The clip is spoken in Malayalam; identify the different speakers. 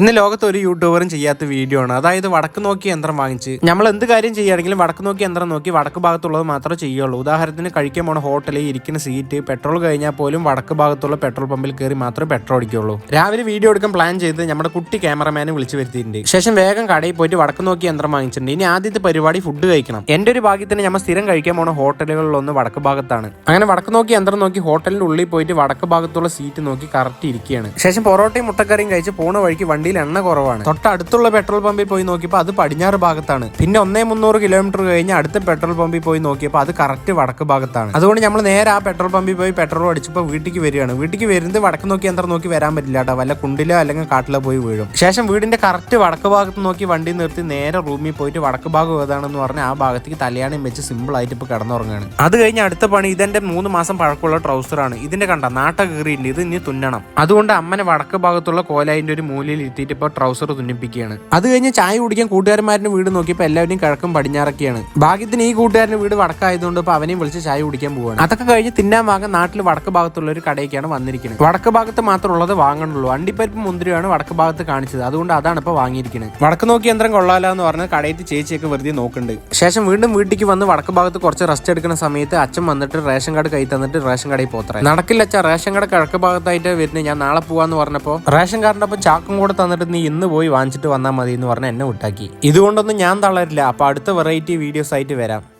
Speaker 1: ഇന്ന് ലോകത്ത് ഒരു യൂട്യൂബറും ചെയ്യാത്ത വീഡിയോ ആണ്. അതായത് വടക്ക് നോക്കി യന്ത്രം വാങ്ങിച്ച്. നമ്മൾ എന്ത് കാര്യം ചെയ്യുകയാണെങ്കിലും വടക്ക് നോക്കി യന്ത്രം നോക്കി വടക്ക് ഭാഗത്തുള്ളത് മാത്രമേ ചെയ്യുള്ളൂ ഉദാഹരണത്തിന് കഴിക്കാൻ പോണ ഹോട്ടലിൽ ഇരിക്കുന്ന സീറ്റ് പെട്രോൾ കഴിഞ്ഞാൽ പോലും വടക്ക് ഭാഗത്തുള്ള പെട്രോൾ പമ്പിൽ കയറി മാത്രമേ പെട്രോൾ അടിക്കുള്ളൂ രാവിലെ വീഡിയോ എടുക്കാൻ പ്ലാൻ ചെയ്ത് നമ്മുടെ കുട്ടി ക്യാമറമാനെ വിളിച്ചു വരുത്തിയിട്ടുണ്ട്. ശേഷം വേഗം കടയിൽ പോയിട്ട് വടക്ക് നോക്കി യന്ത്രം വാങ്ങിച്ചിട്ടുണ്ട്. ഇനി ആദ്യത്തെ പരിപാടി ഫുഡ് കഴിക്കണം. എന്റെ ഒരു ഭാഗ്യത്തിന് നമ്മൾ സ്ഥിരം കഴിക്കാൻ പോണ ഹോട്ടലുകളിലൊന്ന് വടക്ക് ഭാഗത്താണ്. അങ്ങനെ വടക്ക് നോക്കി യന്ത്രം നോക്കി ഹോട്ടലിന്റെ ഉള്ളിൽ പോയിട്ട് വടക്ക് ഭാഗത്തുള്ള സീറ്റ് നോക്കി കറക്റ്റ് ഇരിക്കുകയാണ്. ശേഷം പൊറോട്ടയും മുട്ടക്കറിയും കഴിച്ച് പോണ വഴിക്ക് വണ്ടിയിൽ എണ്ണ കുറവാണ്. തൊട്ടടുത്തുള്ള പെട്രോൾ പമ്പിൽ പോയി നോക്കിയപ്പോൾ അത് പടിഞ്ഞാറ് ഭാഗത്താണ്. പിന്നെ ഒന്നേ മുന്നൂറ് കിലോമീറ്റർ കഴിഞ്ഞ് അടുത്ത പെട്രോൾ പമ്പിൽ പോയി നോക്കിയപ്പോൾ അത് കറക്റ്റ് വടക്ക് ഭാഗത്താണ്. അതുകൊണ്ട് നമ്മൾ നേരെ ആ പെട്രോൾ പമ്പിൽ പോയി പെട്രോൾ അടിച്ചപ്പോൾ വീട്ടിലേക്ക് വരികയാണ്. വീട്ടിലേക്ക് വരുന്നത് വടക്ക് നോക്കി യന്ത്രം നോക്കി വരാൻ പറ്റില്ല കേട്ടോ. വല്ല കുണ്ടിലോ അല്ലെങ്കിൽ കാട്ടിലോ പോയി വീഴും. ശേഷം വീടിന്റെ കറക്റ്റ് വടക്ക് ഭാഗത്ത് നോക്കി വണ്ടി നിർത്തി നേരെ റൂമിൽ പോയിട്ട് വടക്ക് ഭാഗം ഏതാണെന്ന് പറഞ്ഞ് ആ ഭാഗത്തേക്ക് തലയാണയും വെച്ച് സിമ്പിൾ ആയിട്ട് ഇപ്പൊ കിടന്നുറങ്ങുകയാണ് അത് കഴിഞ്ഞ് അടുത്ത പണി ഇതെന്റെ മൂന്ന് മാസം പഴക്കമുള്ള ട്രൗസറാണ് ഇതിന്റെ കണ്ട? നാട്ട കീറിയില്ല? ഇത് ഇനി തുന്നണം. അതുകൊണ്ട് അമ്മനെ വടക്ക് ഭാഗത്തുള്ള കോലായിന്റെ ഒരു മൂലയിൽ ഇരുത്തിയിട്ട് ഇപ്പൊ ട്രൗസർ തുന്നിപ്പിക്കുകയാണ്. അത് കഴിഞ്ഞ് ചായ കുടിക്കാൻ കൂട്ടുകാരന്മാരുടെ വീട് നോക്കിയപ്പോൾ എല്ലാവരും കിഴക്കും പടിഞ്ഞാറൊക്കെയാണ്. ഭാഗ്യത്തിന് ഈ കൂട്ടുകാരന്റെ വീട് വടക്കായതുകൊണ്ട് ഇപ്പൊ അവനെയും വിളിച്ച് ചായ കുടിക്കാൻ പോവാണ്. അതൊക്കെ കഴിഞ്ഞ് തിന്നാൻ വാങ്ങാൻ നാട്ടിൽ വടക്ക് ഭാഗത്തുള്ള ഒരു കടയൊക്കെയാണ് വന്നിരിക്കുന്നത്. വടക്ക് ഭാഗത്ത് മാത്രമുള്ളത് വാങ്ങണുള്ളൂ. അണ്ടിപ്പരിപ്പ് മുന്തിരിയാണ് വടക്ക് ഭാഗത്ത് കാണിച്ചത്. അതുകൊണ്ട് അതാണ് ഇപ്പൊ വാങ്ങിയിരിക്കുന്നത്. വടക്ക് നോക്കി യന്ത്രം കൊള്ളാലോ എന്ന് പറഞ്ഞ് കടയത്ത് ചേച്ചിയൊക്കെ വെറുതെ നോക്കുന്നുണ്ട്. ശേഷം വീണ്ടും വീട്ടിലേക്ക് വന്ന് വടക്ക് ഭാഗത്ത് കുറച്ച് റെസ്റ്റ് എടുക്കുന്ന സമയത്ത് അച്ഛൻ വന്നിട്ട് റേഷൻ കാർഡ് കൈ തന്നിട്ട് റേഷൻ കടയിൽ പോത്ര. നടക്കില്ല അച്ഛാ റേഷൻ കട കിഴക്ക് ഭാഗത്തായിട്ട് വരുന്നത് ഞാൻ നാളെ പോവാന്ന് പറഞ്ഞപ്പോൾ റേഷൻ കാർഡിന്റെ ഒപ്പം ചാക്കും കൂടെ തന്നിട്ട് നീ ഇന്ന് പോയി വാങ്ങിച്ചിട്ട് വന്നാൽ മതി എന്ന് പറഞ്ഞ് എന്നെ വിട്ടാക്കി. ഇതുകൊണ്ടൊന്നും ഞാൻ തളരില്ല. അപ്പോൾ അടുത്ത വെറൈറ്റി വീഡിയോസ് ആയിട്ട് വരാം.